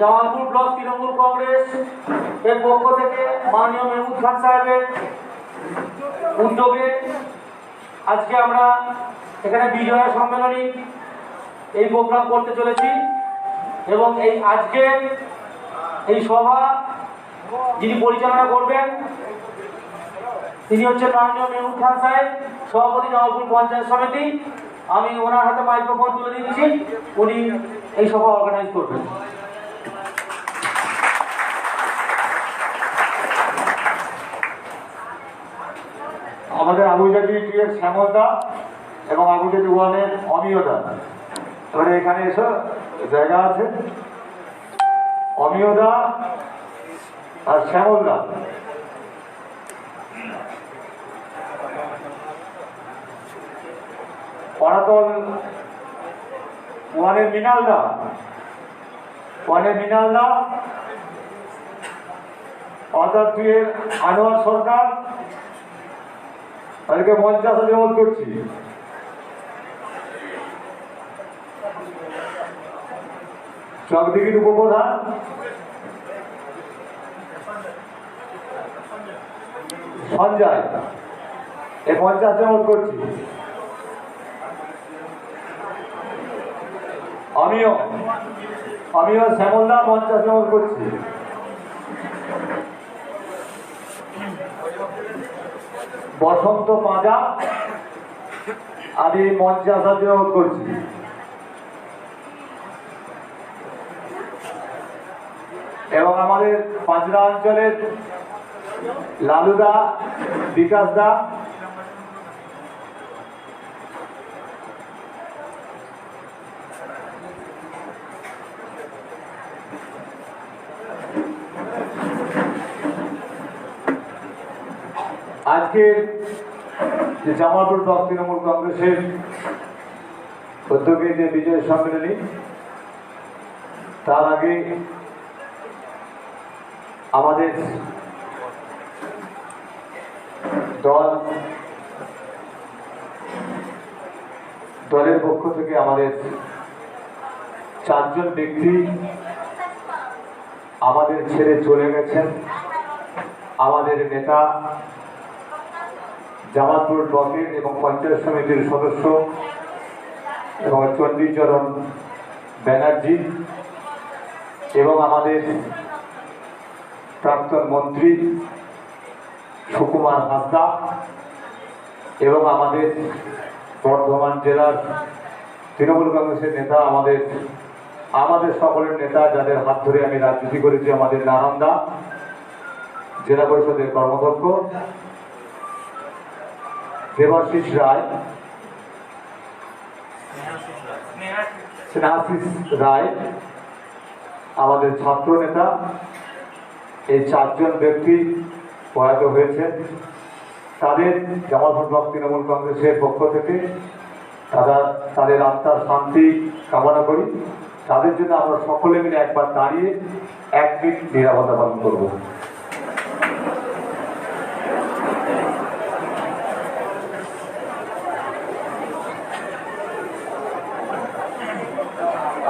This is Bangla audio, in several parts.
জামালপুর ব্লক তৃণমূল কংগ্রেস এর পক্ষ থেকে মাননীয় মেহমুদ খান সাহেবের উদ্যোগে আজকে আমরা এখানে বিজয়া সম্মেলনী এই প্রোগ্রাম করতে চলেছি এবং এই আজকের এই সভা যিনি পরিচালনা করবেন, তিনি হচ্ছেন মাননীয় মেহমুদ খান সাহেব, সভাপতি জামালপুর পঞ্চায়েত সমিতি। আমি ওনার হাতে মাইক্রোফোন তুলে দিচ্ছি। উনি এই সভা অর্গানাইজ করবেন। আমাদের আবুজাবি টুয়ের শ্যামলদা এবং আবুজাবি ওয়ানের অমিয়দা। এবারে এখানে এসো, জায়গা আছে। অমিয়দা আর শ্যামলদা। করাতল ওয়ানের মিনালদা। ওয়ানের মিনালদা অর্থাৎ টুয়ের আনোয়ার সরকার তাদেরকে পঞ্চাশ অনুরোধ করছি। চকদিঘির উপপ্রধান? সঞ্জয়, এ পঞ্চাশ অনুরোধ করছি। আমিও আমিও শ্যামলদা পঞ্চাশ অনুরোধ করছি। বসন্ত মাজা আমি মঞ্চে অনুরোধ করছি। এবং আমাদের পাঁচরা অঞ্চলের লালুদা বিকাশ আজকে যে জামালপুর ব্লক তৃণমূল কংগ্রেসের উদ্যোগে যে বিজয় সম্মেলনী, তার আগে আমাদের দল, দলের পক্ষ থেকে আমাদের চারজন ব্যক্তি আমাদের ছেড়ে চলে গেছেন। আমাদের নেতা জামালপুর ব্লকের এবং পঞ্চায়েত সমিতির সদস্য এবং চণ্ডীচরণ ব্যানার্জি এবং আমাদের প্রাক্তন মন্ত্রী সুকুমার হাসদা এবং আমাদের বর্ধমান জেলার তৃণমূল কংগ্রেসের নেতা, আমাদের আমাদের সকলের নেতা যাদের হাত ধরে আমি রাজনীতি করেছি, আমাদের নানন্দা জেলা পরিষদের কর্মদক্ষ দেবাশিস রায়। স্নেহাশিস রায়, আমাদের ছাত্র নেতা এই চারজন ব্যক্তি প্রয়াত হয়েছেন। তাদের জামালপুর ব্লক তৃণমূল কংগ্রেসের পক্ষ থেকে তারা তাদের আত্মার শান্তি কামনা করি। তাদের জন্য আমরা সকলে মিলে একবার দাঁড়িয়ে এক মিনিট নিরাপত্তা পালন করব।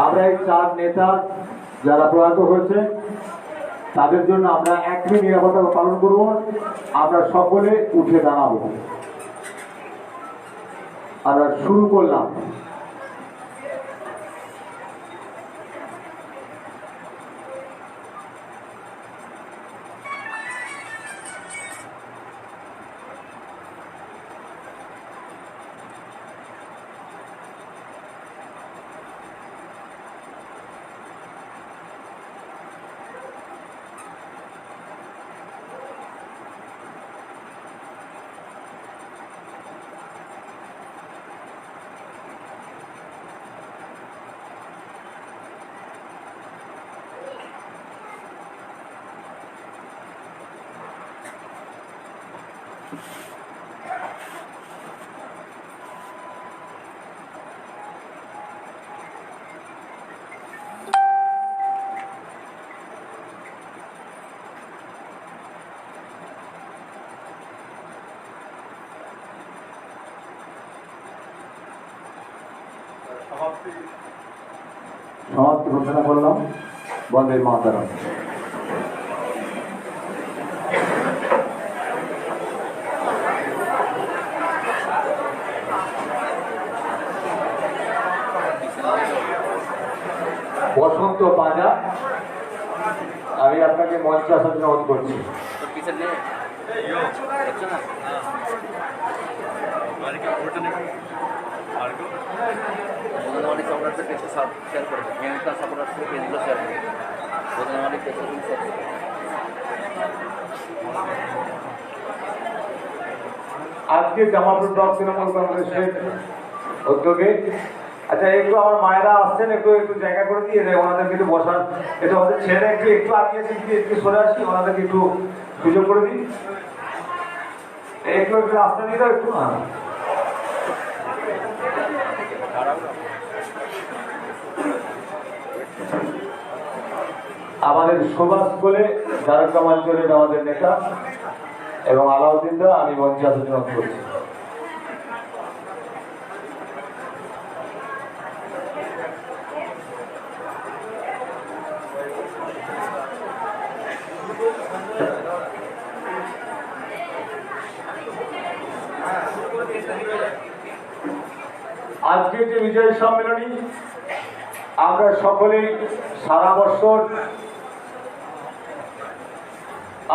আমরা এই চার নেতা যারা প্রয়াত হয়েছে, তাদের জন্য আমরা এক নিরাপত্তা পালন করব। আমরা সকলে উঠে দাঁড়াবো। আমরা শুরু করলাম। সমাপ্তি ঘোষণা করলাম। বন্দে মাতারাম। বসন্ত বাজার আমি আপনাকে মঞ্চে আসার জন্য অনুরোধ করছি পেজে শেয়ার সাপোর্টারদের পেজগুলো শেয়ার পেজে শেয়ার করবে আজকে জামালপুর ব্লক তৃণমূল কংগ্রেসের উদ্যোগে। আচ্ছা একটু আমার মায়েরা আসছেন, একটু একটু জায়গা করে দিয়ে দেয় ওনাদেরকে একটু বসার একটু আমাদের ছেলে একটু একটু আগিয়ে দিচ্ছি একটু সরে আসি, ওনাদেরকে একটু সুযোগ করে দিই একটু একটু রাস্তা দিয়ে দাও একটু আমাদের সুভাষ বলে অঞ্চলের আমাদের নেতা, এবং আলাউদ্দিন দা, আমি মঞ্চে অনুরোধ করছি। আজকে যে বিজয় সম্মেলনী, আমরা সকলেই সারা বছর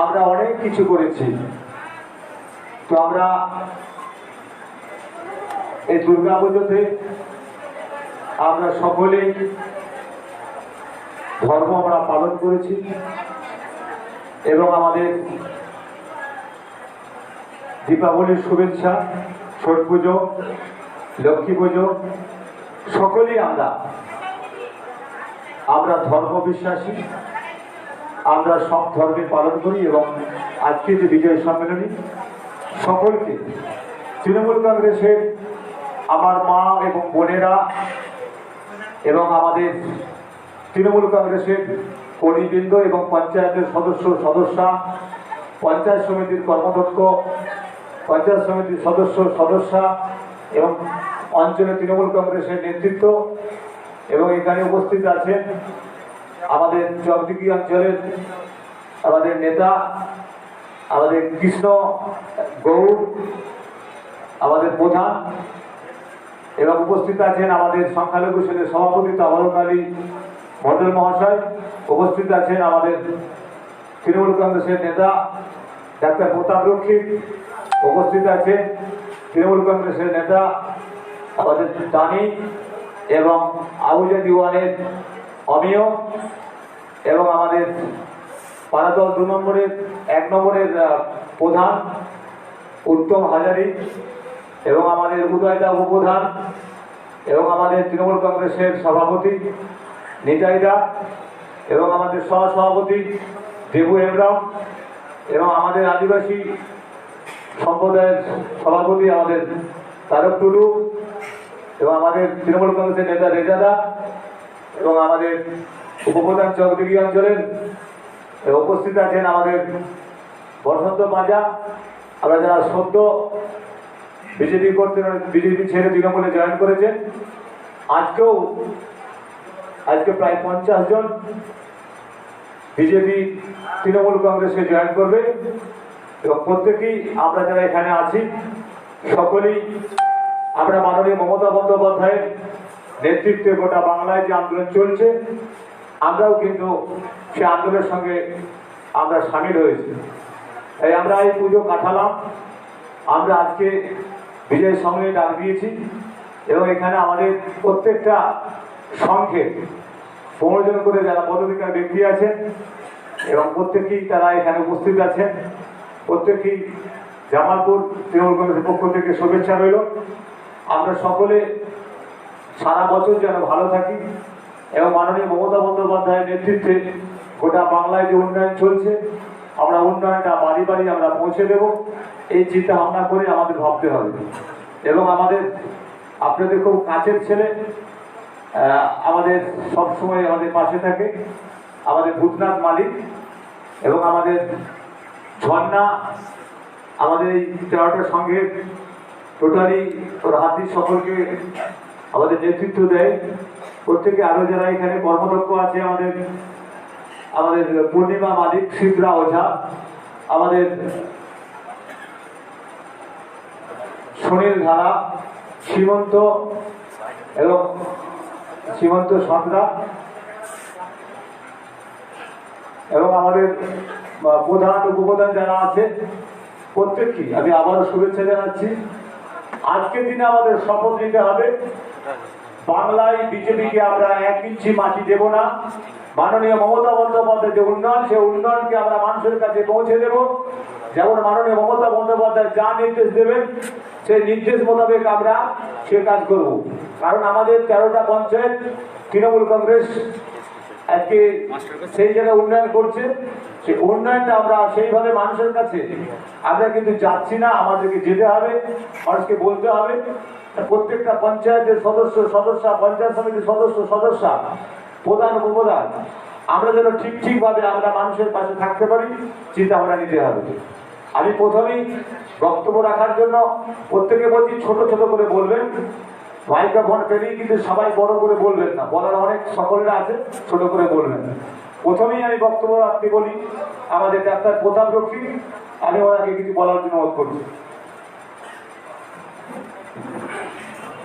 আমরা অনেক কিছু করেছি। তো আমরা এই দুর্গা পুজোতে আমরা সকলেই ধর্ম আমরা পালন করেছি এবং আমাদের দীপাবলির শুভেচ্ছা ছট পুজো, লক্ষ্মী পুজো, সকলেই আমরা। আমরা ধর্ম বিশ্বাসী আমরা সব ধর্মে পালন করি এবং আজকে যে বিজয় সম্মেলনী, সকলকে, তৃণমূল কংগ্রেসের আমার মা এবং বোনেরা এবং আমাদের তৃণমূল কংগ্রেসের কর্মীবৃন্দ এবং পঞ্চায়েতের সদস্য সদস্যা, পঞ্চায়েত সমিতির কর্মদক্ষ পঞ্চায়েত সমিতির সদস্য সদস্যা এবং অঞ্চলে তৃণমূল কংগ্রেসের নেতৃত্ব এবং এখানে উপস্থিত আছেন আমাদের জগদিকি অঞ্চলের আমাদের নেতা, আমাদের কৃষ্ণ গৌর, আমাদের প্রধান এবং উপস্থিত আছেন আমাদের সংখ্যালঘু সেনের সভাপতি তাবারক মন্ডল মহাশয়, উপস্থিত আছেন আমাদের তৃণমূল কংগ্রেসের নেতা ডাক্তার প্রতাপ রক্ষিত উপস্থিত আছেন তৃণমূল কংগ্রেসের নেতা আমাদের দানি এবং আবুজা দিওয়ানের অমিয় এবং আমাদের পারাতল দু নম্বরের, এক নম্বরের প্রধান উত্তম হাজারি এবং আমাদের উদয়দা উপপ্রধান এবং আমাদের তৃণমূল কংগ্রেসের সভাপতি নিতাইদা এবং আমাদের সহসভাপতি দেবু হেমরাম এবং আমাদের আদিবাসী সম্প্রদায়ের সভাপতি আমাদের তারক টুলু এবং আমাদের তৃণমূল কংগ্রেসের নেতা রেজাদা এবং আমাদের উপপ্রধান চকদিঘি অঞ্চলের উপস্থিত আছেন আমাদের বসন্ত মাজা আমরা যারা সদ্য বিজেপি করতে বিজেপি ছেড়ে তৃণমূলে জয়েন করেছেন, আজকেও, আজকে প্রায় পঞ্চাশ জন বিজেপি তৃণমূল কংগ্রেসে জয়েন করবে। এবং প্রত্যেকেই আমরা যারা এখানে আছি, সকলেই আমরা মাননীয় মমতা বন্দ্যোপাধ্যায়ের নেতৃত্বে গোটা বাংলায় যে আন্দোলন চলছে আমরাও কিন্তু সে আন্দোলনের সঙ্গে আমরা সামিল হয়েছি। তাই আমরা এই পুজো কাটালাম। আমরা আজকে বিজয় সম্মেলনে ডাক দিয়েছি এবং এখানে আমাদের প্রত্যেকটা সংঘে পনেরো জন করে যারা পদাধিকার ব্যক্তি আছেন এবং প্রত্যেকেই তারা এখানে উপস্থিত আছেন, প্রত্যেকেই জামালপুর তৃণমূল কংগ্রেসের পক্ষ থেকে শুভেচ্ছা রইল। আমরা সকলে সারা বছর যেন ভালো থাকি। এবং মাননীয় মমতা বন্দ্যোপাধ্যায়ের নেতৃত্বে গোটা বাংলায় যে উন্নয়ন চলছে, আমরা উন্নয়নটা বাড়ি বাড়ি আমরা পৌঁছে দেব। এই চিন্তা ভাবনা করে আমাদের ভাবতে হবে। এবং আমাদের, আপনাদের খুব কাছের ছেলে আমাদের সব সময় আমাদের পাশে থাকে। আমাদের ভূতনাথ মালিক এবং আমাদের ঝর্ণা, আমাদের এই তেরোটা সঙ্গের টোটালি ওর হাতির সকলকে আমাদের নেতৃত্ব দেয়। প্রত্যেকে আরও যারা এখানে কর্মদক্ষ আছে, আমাদের আমাদের পূর্ণিমা মালিক শিবরা ওঝা, আমাদের সুনীল ধারা, সীমন্ত এবং সীমন্ত সন্ধ্যা এবং আমাদের প্রধান উপপ্রধান যারা আছে প্রত্যেককে আমি আবারও শুভেচ্ছা জানাচ্ছি। আজকের দিনে আমাদের শপথ নিতে হবে। বাংলায় বিজেপিকে আমরা এক ইঞ্চি মাটি দেব না। মাননীয় মমতা বন্দ্যোপাধ্যায় যে উন্নয়ন সেই উন্নয়নকে আমরা মানুষের কাছে পৌঁছে দেব। যেমন মাননীয় মমতা বন্দ্যোপাধ্যায় যা নির্দেশ দেবেন, সেই নির্দেশ মোতাবেক আমরা সে কাজ করব। কারণ আমাদের তেরোটা পঞ্চায়েত, তৃণমূল কংগ্রেস আজকে সেই জায়গায় উন্নয়ন করছে। সেই উন্নয়নটা আমরা সেইভাবে মানুষের কাছে, আমরা কিন্তু যাচ্ছি না, আমাদেরকে যেতে হবে, মানুষকে বলতে হবে। প্রত্যেকটা পঞ্চায়েতের সদস্য সদস্য, পঞ্চায়েত সমিতির সদস্য সদস্য, প্রধান উপপ্রধান, আমরা যেন ঠিক ঠিকভাবে আমরা মানুষের পাশে থাকতে পারি, চিন্তা আমরা নিতে হবে। আমি প্রথমেই বক্তব্য রাখার জন্য প্রত্যেকে বলছি, ছোট ছোট করে বলবেন মাইক্রোফোন পেলেই কিন্তু সবাই বড় করে বলবেন না, বলার অনেক সকলেরা আছে, ছোট করে বলবেন প্রথমেই আমি বক্তব্য রাখতে বলি, আমাদের ডাক্তার প্রতাপ রক্ষী, আমি ওনাকে কিছু বলার জন্য অনুরোধ করছি।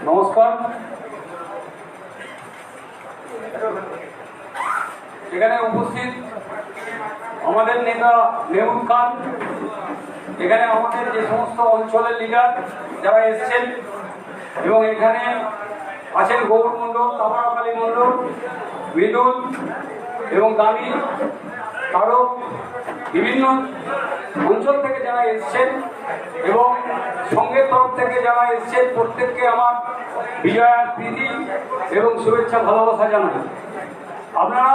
নমস্কার। এখানে উপস্থিত আমাদের নেতা মেহুল খান। এখানে আমাদের যে সমস্ত অঞ্চলের লিডার যারা এসছেন এবং এখানে আছেন গৌর মণ্ডল মণ্ডল, মৃদুল এবং দামি আরও বিভিন্ন অঞ্চল থেকে যারা এসছেন এবং সঙ্গে তরফ থেকে যারা এসছেন, প্রত্যেককে আমার বিজয়ার প্রীতি এবং শুভেচ্ছা, ভালোবাসা জানাই। আপনারা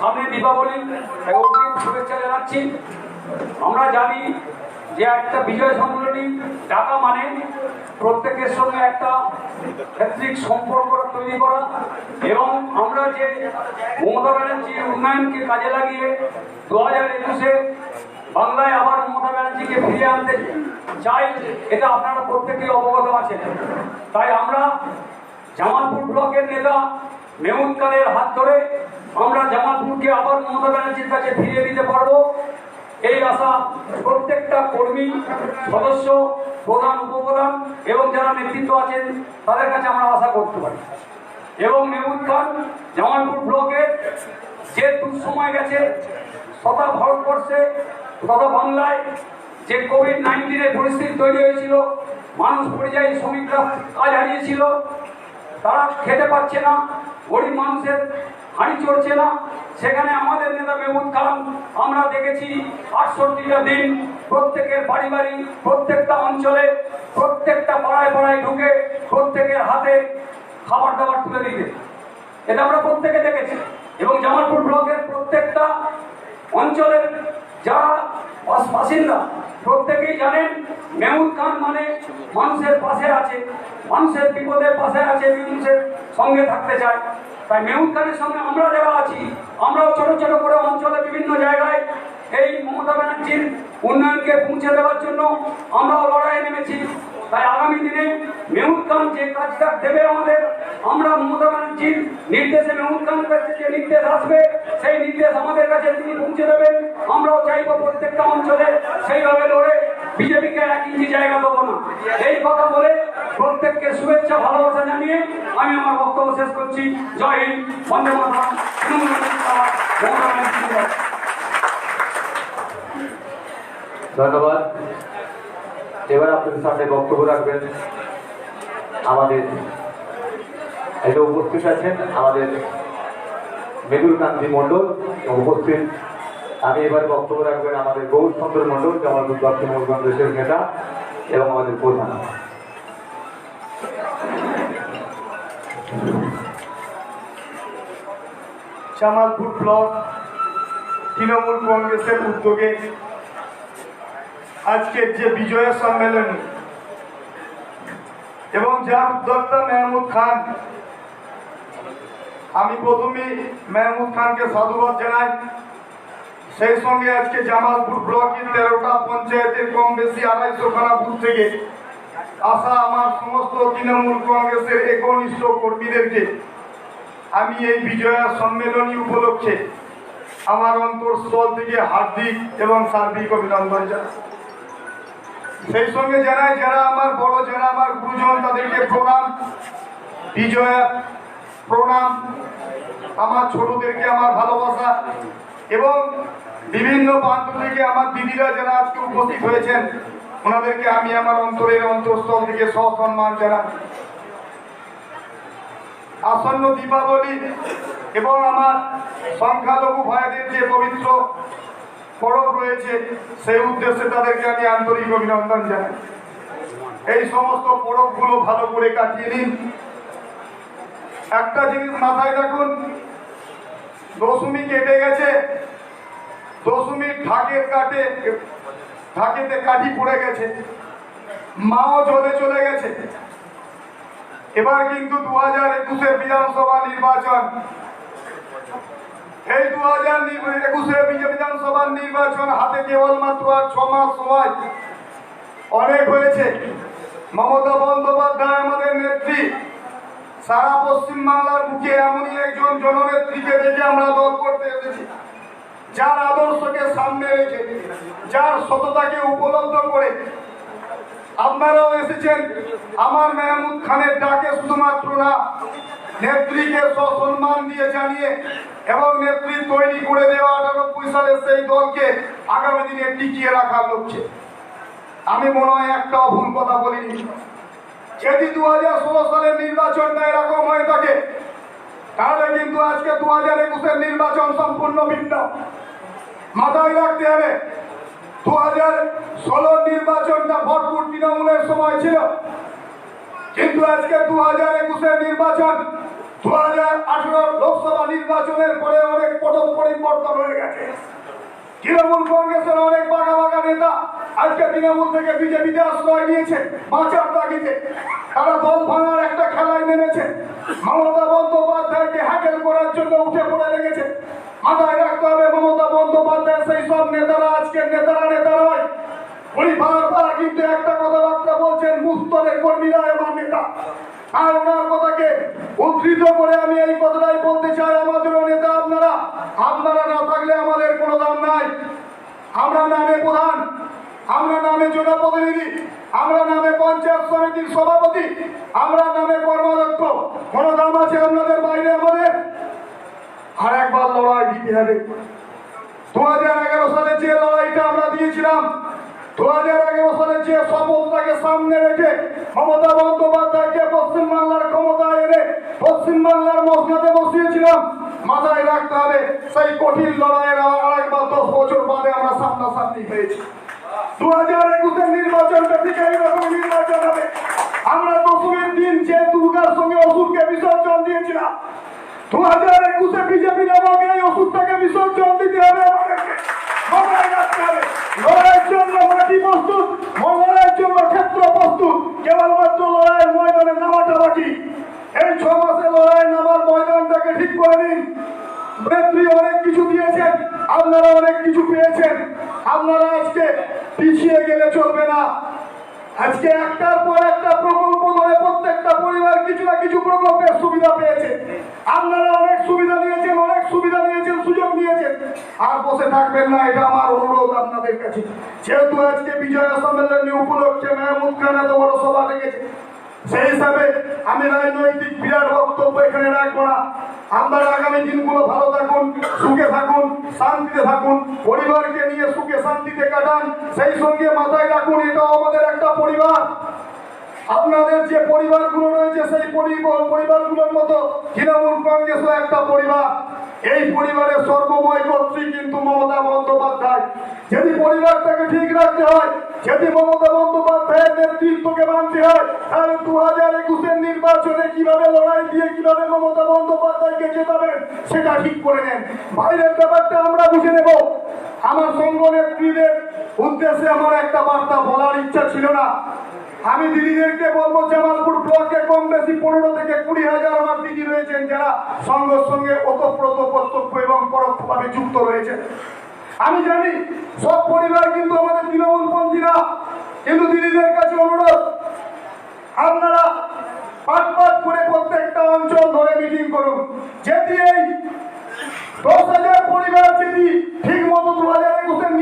সামনে দীপাবলি এবং শুভেচ্ছা জানাচ্ছি। আমরা জানি যে একটা বিজয় সম্মেলনী ডাকা মানে প্রত্যেকের সঙ্গে একটা ক্ষেত্রিক সম্পর্ক তৈরি করা এবং আমরা যে মমতা ব্যানার্জির উন্নয়নকে কাজে লাগিয়ে দু হাজার একুশে বাংলায় আবার মমতা ব্যানার্জিকে ফিরিয়ে আনতে চাই, এটা আপনারা প্রত্যেকেই অবগত আছেন। তাই আমরা জামালপুর ব্লকের নেতা মেহুল খানের হাত ধরে আমরা জামালপুরকে আবার মমতা ব্যানার্জির কাছে ফিরিয়ে দিতে পারব। এই আশা প্রত্যেকটা কর্মী, সদস্য, প্রধান, উপপ্রধান এবং যারা নেতৃত্ব আছেন, তাদের কাছে আমরা আশা করতে পারি। এবং মেহুল খান জামালপুর ব্লকের যে দুঃসময় গেছে, তথা ভারতবর্ষে, তথা বাংলায় যে কোভিড নাইন্টিনের পরিস্থিতি তৈরি হয়েছিল, মানুষ পরিযায়ী শ্রমিকরা কাজ হারিয়েছিল, তারা খেতে পাচ্ছে না, গরিব মানুষের হাঁড়ি চড়ছে না। সেখানে আমাদের নেতা মেহমুদ খান আমরা দেখেছি আটষট্টিটা দিন প্রত্যেকের বাড়ি বাড়ি, প্রত্যেকটা অঞ্চলে, প্রত্যেকটা পাড়ায় পাড়ায় ঢুকে প্রত্যেকের হাতে খাবার দাবার তুলে দিতে। এটা আমরা প্রত্যেকে দেখেছি। এবং জামালপুর ব্লকের প্রত্যেকটা অঞ্চলের যারা বাসিন্দা, প্রত্যেকেই জানেন মেহুল খান মানে মানুষের পাশে আছে। মানুষের বিপদের পাশে আছে, মানুষের সঙ্গে থাকতে চায়। তাই মেহমুদ খানের সঙ্গে আমরা যারা আছি। আমরাও ছোট ছোট করে অঞ্চলে বিভিন্ন জায়গায় এই মমতা ব্যানার্জির উন্নয়নকে পৌঁছে দেওয়ার জন্য আমরাও লড়াইয়ে নেমেছি। তাই আগামী দিনে মেহুল খান যে কাজটা দেবে আমাদের, আমরা মমতা ব্যানার্জির নির্দেশে মেহুল খানের কাছে যে নির্দেশ আসবে, সেই নির্দেশ আমাদের কাছে তিনি পৌঁছে দেবেন। আমরাও চাইব প্রত্যেকটা অঞ্চলে সেইভাবে লড়ে বিজেপিকে এক ইঞ্চি জায়গা দেবো না। এই কথা বলে প্রত্যেককে শুভেচ্ছা, ভালোবাসা জানিয়ে আমি আমার বক্তব্য শেষ করছি। জয় হিন্দ, বন্দে মাতরম। ধন্যবাদ। এবার আপনাদের সামনে বক্তব্য রাখবেন। আমাদের এটা উপস্থিত আছেন আমাদের মৃদুল কান্তি মণ্ডল উপস্থিত। আমি এবার বক্তব্য রাখবেন আমাদের গৌর সুন্দর মণ্ডল ব্লক তৃণমূল কংগ্রেসের নেতা এবং আমাদের প্রধান। জামালপুর ব্লক তৃণমূল কংগ্রেসের উদ্যোগে আজকের যে বিজয় সম্মেলনী এবং যার উদ্যোক্তা মেহমুদ খান, আমি প্রথমে মেহমুদ খানকে সাধুবাদ জানাই। সেই সঙ্গে আজকে জামালপুর ব্লকের তেরোটা পঞ্চায়েতের কম বেশি আড়াইশো খানা বুথ থেকে আসা আমার সমস্ত তৃণমূল কংগ্রেসের একনিষ্ঠ কর্মীদেরকে আমি এই বিজয়া সম্মেলনী উপলক্ষে আমার অন্তর অন্তরস্থল থেকে হার্দিক এবং সার্বিক অভিনন্দন জানাই। সেই সঙ্গে জানাই, যারা আমার বড়, যারা আমার গুরুজন, তাদেরকে প্রণাম। বিজয়া, প্রণাম। আমার ছোটদেরকে আমার ভালোবাসা এবং বিভিন্ন প্রান্ত থেকে আমার দিদিরা যারা আজকে উপস্থিত হয়েছেন, ওনাদেরকে আমি আমার অন্তরের অন্তঃস্থল থেকে সসম্মান জানাই। আসন্ন দীপাবলি এবং আমার সংখ্যালঘু ভাইদের যে পবিত্র পরব রয়েছে। সেই উদ্দেশ্যে তাদেরকে আমি আন্তরিক অভিনন্দন জানাই। এই সমস্ত পরবগুলো ভালো করে কাটিয়ে নিন। একটা জিনিস মাথায় রাখুন, দশমী কেটে গেছে। দশমীর ঢাকের কাটে, ঢাকেতে কাঠি পড়ে গেছে। মাও জলে চলে গেছে। এবার কিন্তু দু হাজার একুশের বিধানসভা নির্বাচন এই দু হাজার একুশের বিধানসভার নির্বাচন হাতে কেবলমাত্র আর ছ মাস সময় অনেক হয়েছে। মমতা বন্দ্যোপাধ্যায় আমাদের নেত্রী। সারা পশ্চিম বাংলার মুখে এমনই একজন জননেত্রীকে দেখে আমরা দল করতে এসেছি। যার আদর্শকে সামনে রেখে, যার সততাকে উপলব্ধ করে আপনারাও এসেছেন। আমার মেহমুদ খানের ডাকে শুধুমাত্র না, নেত্রীকে সসম্মান দিয়ে জানিয়ে এবং নেত্রী তৈরি করে দেওয়া আটানব্বই সালের সেই দলকে আগামী দিনে টিকিয়ে রাখার লক্ষ্যে। আমি মনে হয় একটা ভুল কথা বলিনি। যদি দু হাজার ষোলো সালের নির্বাচনটা এরকম হয়ে থাকে, তাহলে কিন্তু আজকে দু হাজার একুশের নির্বাচন সম্পূর্ণ ভিন্ন। মাথায় রাখতে হবে দু হাজার ষোলোর নির্বাচনটা ভরপুর তৃণমূলের সময় ছিল। কিন্তু আজকে দু হাজার একুশের নির্বাচন, দু হাজার আঠেরো লোকসভা নির্বাচনের পরে অনেক পট পরিবর্তন হয়ে গেছে। তৃণমূল কংগ্রেসের অনেক বাঘা বাঘা নেতা আজকে তৃণমূল থেকে বিজেপিতে আশ্রয় নিয়েছে, বাঁচার তাগিদে। তারা দল ভাঙার একটা খেলায় নেমেছে। মমতা বন্দ্যোপাধ্যায়কে হ্যাকেল করার জন্য উঠে পড়ে লেগেছে। মাথায় রাখতে হবে, মমতা বন্দ্যোপাধ্যায় সেই সব নেতারা আজকের নেতারা নেতা নয়। উনি বারবার কিন্তু একটা কথাবার্তা বলছেন মুস্তরের কর্মীরা আমার নেতা। আর ওনার কথাকে উদ্ধৃত করে আমি এই কথাটাই বলতে চাই আমাদেরও নেতা আপনারা। আপনারা না থাকলে আমাদের কোনো দাম নাই। আমরা নামে প্রধান, আমরা নামে জনপ্রতিনিধি, আমরা নামে পঞ্চায়েত সমিতির সভাপতি, আমরা নামে কর্মাধ্যক্ষ। কোনো দাম আছে আপনাদের বাইরে আমাদের? আর একবার লড়াই দিতে হবে। দু হাজার এগারো সালে যে লড়াইটা আমরা দিয়েছিলাম দু হাজার এগারো সালে যে শপথটাকে সামনে রেখে মমতা বন্দ্যোপাধ্যায়কে পশ্চিমবাংলার ক্ষমতায় এনে পশ্চিমবাংলার মসনাতে বসিয়েছিলাম। মাথায় রাখতে হবে, সেই কঠিন লড়াইয়ের আরেকবার দশ বছর বাদে আমরা সামনাসামনি হয়েছি দু হাজার একুশের নির্বাচনটা ঠিক এইরকম নির্বাচন হবে। আমরা দশমীর দিন যে দুর্গার সঙ্গে অসুরকে বিসর্জন দিয়েছিলাম। দু হাজার একুশে বিজেপি নামক এই ওষুধটাকে বিসর্জন দিতে হবে আমাদেরকে। লড়াই লড়াইয়ের জন্য মাটি প্রস্তুত লড়াইয়ের জন্য ক্ষেত্র প্রস্তুত কেবলমাত্র লড়াইয়ের ময়দানে নামাটা বাকি। এই ছ মাসে লড়াই নামার ময়দানটাকে ঠিক করে নিন। নেত্রী অনেক কিছু দিয়েছেন, আপনারা অনেক কিছু পেয়েছেন। আপনারা আজকে পিছিয়ে গেলে চলবে না। আজকে একটার পর একটা প্রকল্প কিছু প্রকল্পের সুবিধা পেয়েছে। আপনারা অনেক সুবিধা নিয়েছেন অনেক সুবিধা নিয়েছেন সুযোগ নিয়েছেন আর বসে থাকবেন না, এটা আমার অনুরোধ আপনাদের কাছে। যেহেতু আজকে বিজয়া সম্মেলনী উপলক্ষে মেহমুদ খান এত বড় সভা ডেকেছে সেই হিসাবে আমি রাজনৈতিক বিরাট বক্তব্য এখানে রাখব না। আপনারা আগামী দিনগুলো ভালো থাকুন, সুখে থাকুন, শান্তিতে থাকুন, পরিবারকে নিয়ে সুখে শান্তিতে কাটান। সেই সঙ্গে মাথায় রাখুন, এটাও আমাদের একটা পরিবার। আপনাদের যে পরিবারগুলো রয়েছে, সেই পরিবার পরিবারগুলোর মতো তৃণমূল কংগ্রেসও একটা পরিবার। এই পরিবারের সর্বময় কর্ত্রী কিন্তু মমতা বন্দ্যোপাধ্যায়। যদি পরিবারটাকে ঠিক রাখতে হয়, যদি মমতা বন্দ্যোপাধ্যায়ের নেতৃত্বকে মানতে হয়, তাহলে দু হাজার একুশের নির্বাচনে কীভাবে লড়াই দিয়ে কীভাবে মমতা বন্দ্যোপাধ্যায়কে জেতাবেন, সেটা ঠিক করে নেন। বাইরের ব্যাপারটা আমরা বুঝে নেব। আমার সঙ্গ নেত্রীদের উদ্দেশ্যে আমার একটা বার্তা বলার ইচ্ছা ছিল না। আমি দিদিদেরকে বলব, জামালপুর ব্লকে কম বেশি পনেরো থেকে কুড়ি হাজার আমার দিদি রয়েছেন যারা সঙ্গের সঙ্গে ওতপ্রোত প্রত্যক্ষ এবং পরোক্ষভাবে যুক্ত রয়েছে। আমি জানি সব পরিবার কিন্তু আমাদের তৃণমূলপন্থী না কিন্তু দিদিদের কাছে অনুরোধ, আপনারা পাট পাট করে প্রত্যেকটা অঞ্চল ধরে মিটিং করুন। যেটি এই দশ হাজার পরিবার যদি ঠিক মতো দু হাজার একুশের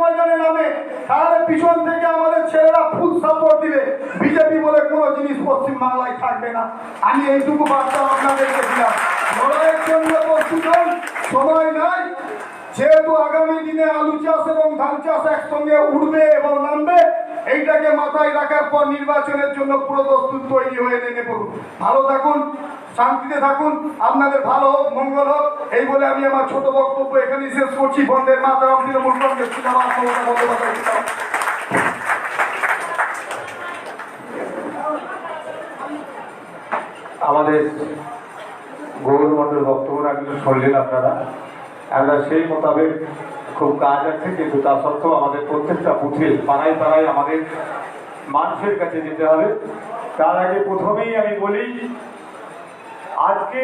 ময়দানে নামে, তাহলে পিছন থেকে আমাদের ছেলেরা ফুল সাপোর্ট দিবে। বিজেপি বলে কোনো জিনিস পশ্চিম থাকবে না। আমি এইটুকু বার্তা আপনাদেরকে দিলাম। লড়াইয়ের জন্য প্রস্তুত সময় নাই। যেহেতু আগামী দিনে আলু চাষ এবং ধান চাষ একসঙ্গে উঠবে এবং নামবে, এইটাকে মাথায় রাখার পর নির্বাচনের জন্য পুরো প্রস্তুত তৈরি হয়ে নেমে পড়ুন। ভালো থাকুন, শান্তিতে থাকুন, আপনাদের ভালো হোক, মঙ্গল হোক, এই বলে আমি আমার ছোট বক্তব্য এখানেই শেষ করছি। বন্ধের মাতারাম তৃণমূল কংগ্রেস। আমাদের গৌরমণ্ডল বক্তব্য রাখলে শুনলেন আপনারা। আমরা সেই মোতাবেক খুব কাজ আছে, কিন্তু তা সত্ত্বেও আমাদের প্রত্যেকটা বুথে পাড়ায় পাড়ায় আমাদের মানুষের কাছে যেতে হবে। তার আগে প্রথমেই আমি বলি, আজকে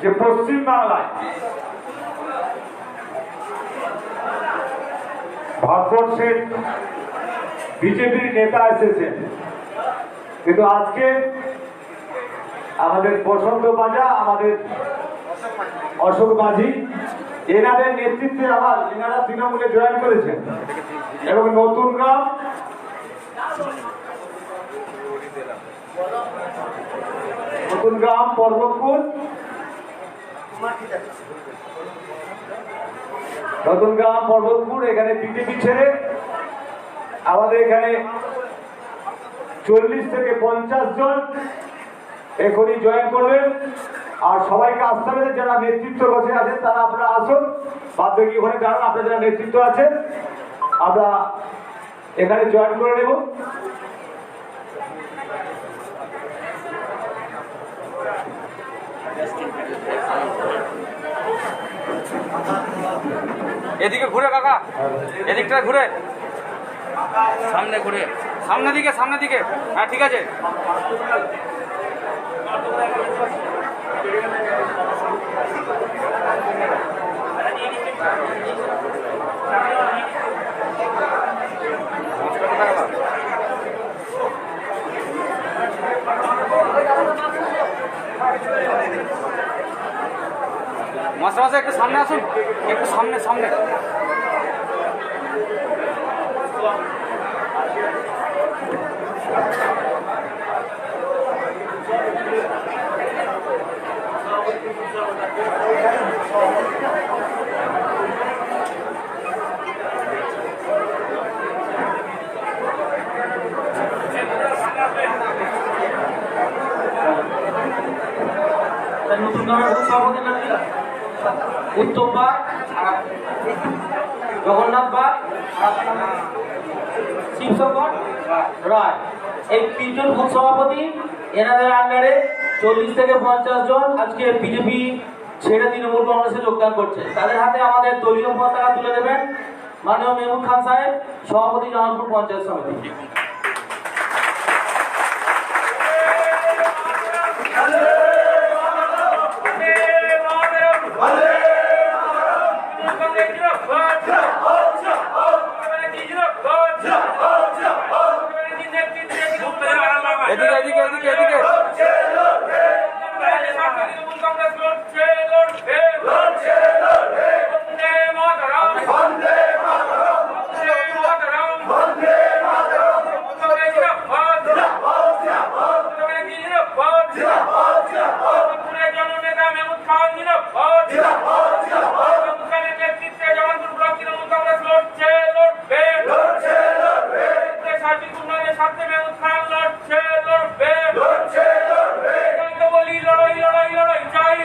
যে পশ্চিম বাংলায় ভারতবর্ষের বিজেপির নেতা এসেছেন, কিন্তু আজকে আমাদের বসন্ত বাজা আমাদের অশোক মাঝি, এনাদের নেতৃত্বে আবার এনারা তৃণমূলে জয়েন করেছেন। এবং নতুন গ্রাম নতুন গ্রাম পর্বতপুর, নতুন গ্রাম পর্বতপুর, এখানে বিজেপি ছেড়ে, আমাদের এখানে চল্লিশ থেকে পঞ্চাশ জন এখনই জয়েন করবেন। আর সবাইকে আসতে হবে যারা নেতৃত্ব বসে আছেন, তারা আপনারা আসুন। বাকি ওখানে দাঁড়ান আপনার যারা নেতৃত্ব আছে, আমরা এখানে জয়েন করে নেব। এদিকে ঘুরে, কাকা। এদিকটা ঘুরে। সামনে ঘুরে। সামনের দিকে সামনের দিকে। হ্যাঁ ঠিক আছে। মাসে মাসে একটু সামনে আসুন। একটু সামনে সামনে। তার নতুন বুথ সভাপতির নাম কি? উত্তম বাগ জগন্নাথ বাগ শিবশঙ্কর রায় এই তিনজন সভাপতি, এনাদের আন্ডারে চল্লিশ থেকে পঞ্চাশ জন আজকে বিজেপি ছেড়ে তৃণমূল কংগ্রেসে যোগদান করছে। তাদের হাতে আমাদের দলীয় পতাকা তুলে দেবেন মাননীয় মেহমুদ খান সাহেব, সভাপতি জামালপুর পঞ্চায়েত সমিতি এদিকে এদিকে এদিকে এদিকে সাথে মেহুদ খান লড়ছে লড়বে লড়ছে লড়বে বলি লড়াই লড়াই লড়াই চাই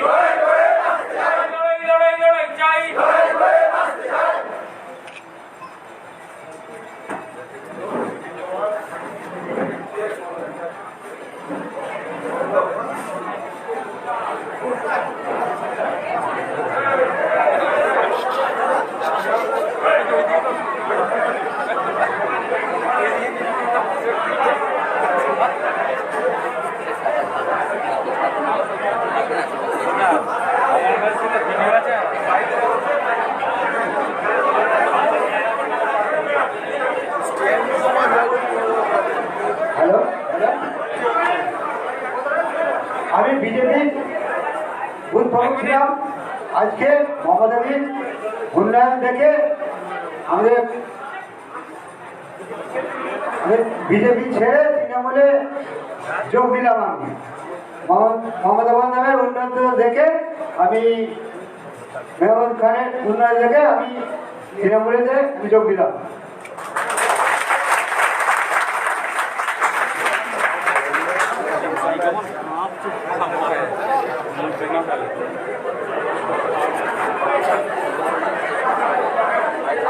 লড়াই লড়াই লড়াই চাই হ্যালো আমি বিজেপি বুথ প্রমুখ ছিলাম আজকে মমতাদিন উন্নয়ন দেখে আমাদের বিজেপি ছেড়ে তৃণমূলে যোগ দিলাম আমি। মম- মমতা বন্দ্যোপাধ্যায়ের উন্নয়ন দেখে আমি মেহমুদ খানের উন্নয়ন দেখে আমি তৃণমূলেতে যোগ দিলাম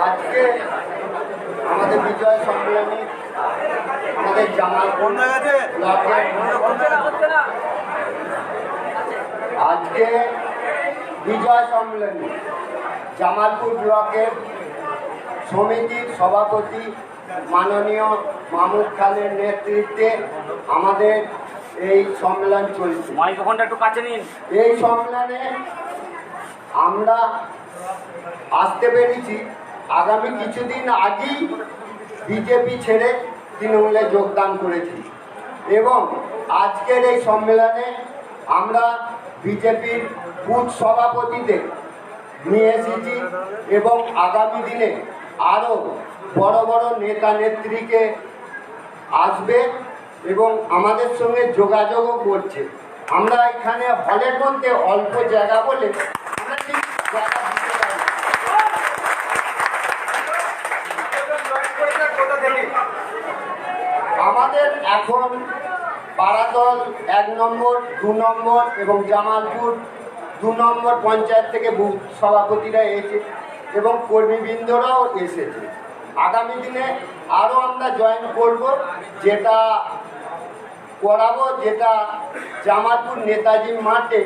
আজকে আমাদের বিজয় সম্মেলনী আমাদের জামালপুর ব্লকের আজকে বিজয় সম্মেলনী জামালপুর ব্লকের সমিতির সভাপতি মাননীয় মাহমুদ খানের নেতৃত্বে আমাদের এই সম্মেলন চলছে। মাইক্রোফোনটা একটু কাছে নিন। এই সম্মেলনে আমরা আসতে পেরেছি। আগামী কিছুদিন আগেই বিজেপি ছেড়ে তৃণমূলে যোগদান করেছি। এবং আজকের এই সম্মেলনে আমরা বিজেপির বুথ সভাপতিদের নিয়ে এসেছি এবং আগামী দিনে আরও বড় বড় নেতা নেত্রীকে আসবে এবং আমাদের সঙ্গে যোগাযোগও করছে আমরা এখানে হলের মধ্যে অল্প জায়গা বলে। আমাদের এখন পাড়াদল এক নম্বর, দু নম্বর এবং জামালপুর দু নম্বর পঞ্চায়েত থেকে বুথ সভাপতিরা এসেছে এবং কর্মীবৃন্দরাও এসেছে। আগামী দিনে আরও আমরা জয়েন করব, যেটা করাবো, যেটা জামালপুর নেতাজি মাঠে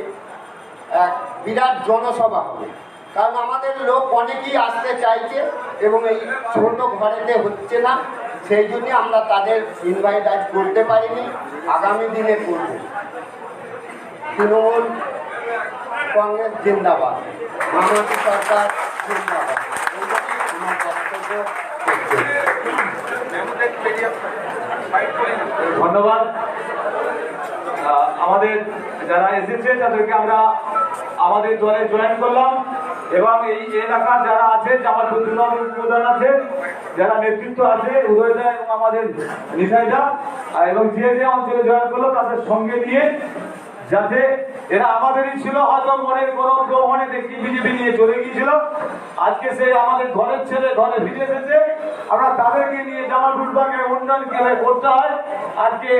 এক বিরাট জনসভা হবে। কারণ আমাদের লোক অনেকেই আসতে চাইছে এবং এই ছোট ঘরেতে হচ্ছে না, সেই জন্যে আমরা তাদের ইনভাইট আজ করতে পারিনি, আগামী দিনে করব। তৃণমূল কংগ্রেস জিন্দাবাদ। মামাটি সরকার ধন্যবাদ। আমাদের যারা এসেছে, তাদেরকে আমরা আমাদের দলে জয়েন করলাম। এবং এই এলাকার যারা আছে তৃণমূল প্রধান আছে, যারা নেতৃত্ব আছে, উদয়দা এবং আমাদের নিশাইদা এবং যে যে অঞ্চলে জয়েন করল, তাদের সঙ্গে নিয়ে যাতে এরা আমাদেরই ছিল, হয়তো মনের কোনো দেখি বিজেপি নিয়ে চলে গিয়েছিল। আজকে সে আমাদের ঘরের ছেলে ঘরে ফিরে এসেছে। আমরা তাদেরকে নিয়ে জামালপুর ব্লকের উন্নয়ন কীভাবে করতে হয়। আজকে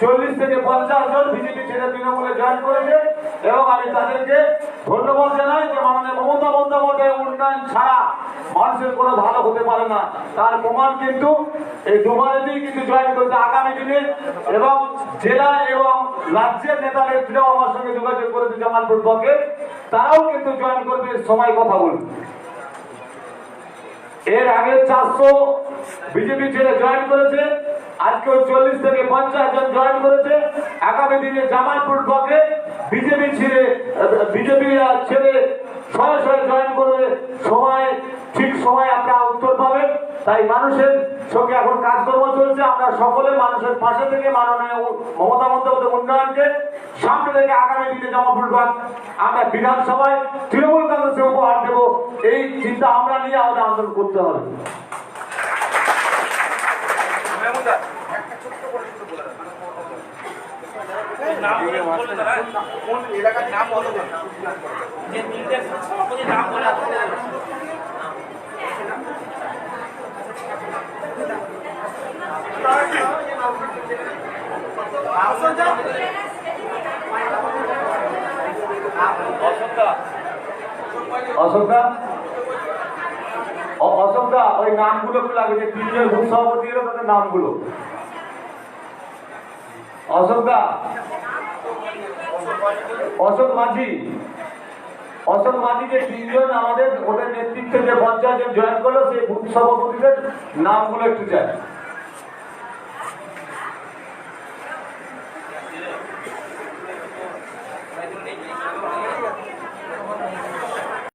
চল্লিশ থেকে পঞ্চাশ জন বিজেপি ছেলে তৃণমূলে জয়েন করেছে এবং আমি তাদেরকে ধন্যবাদ জানাই যে মাননীয় মমতা বন্দ্যোপাধ্যায়ের উন্নয়ন ছাড়া মানুষের কোনো ভালো হতে পারে না। তার প্রমাণ কিন্তু এই দুবারেতেই কিন্তু জয়েন করেছে আগামী দিনে এবং জেলা এবং রাজ্যের নেতা নেত্রীরাও আমার সঙ্গে যোগাযোগ করেছে জামালপুর ব্লকে। তারাও কিন্তু জয়েন করবে, সময় কথা বলবে। এর আগে চারশো বিজেপি ছেড়ে জয়েন করেছে, আজকে চল্লিশ থেকে পঞ্চাশ জন জয়েন করেছে। আগামী দিনে জামালপুর ব্লকে বিজেপি ছেড়ে বিজেপি ছেড়ে শয়ে জয়েন করবে। সময় ঠিক সময় আপনারা উত্তর পাবেন। তাই মানুষের সঙ্গে এখন কাজকর্ম চলছে। আমরা সকলে মানুষের পাশে থেকে মাননীয় মমতা বন্দ্যোপাধ্যায় উন্নয়নকে সামনে থেকে আগামী দিনে জমা ব্লক আমরা বিধানসভায় তৃণমূল কংগ্রেসে উপহার দেব, এই চিন্তা আমরা নিয়ে আমাদের আন্দোলন করতে হবে। কোন এলাকার নাম বলো যে নাম বলে অশোকদা? ওই নামগুলো যে তিনজন ভূ সভাপতি নামগুলো। অশোকদা? অশোক মাঝি। অশোক মাঝি যে তিনজন আমাদের, ওদের নেতৃত্বে যে পঞ্চায়েত জয়েন করল, সেই ভূ সভাপতিদের নামগুলো একটু চাই।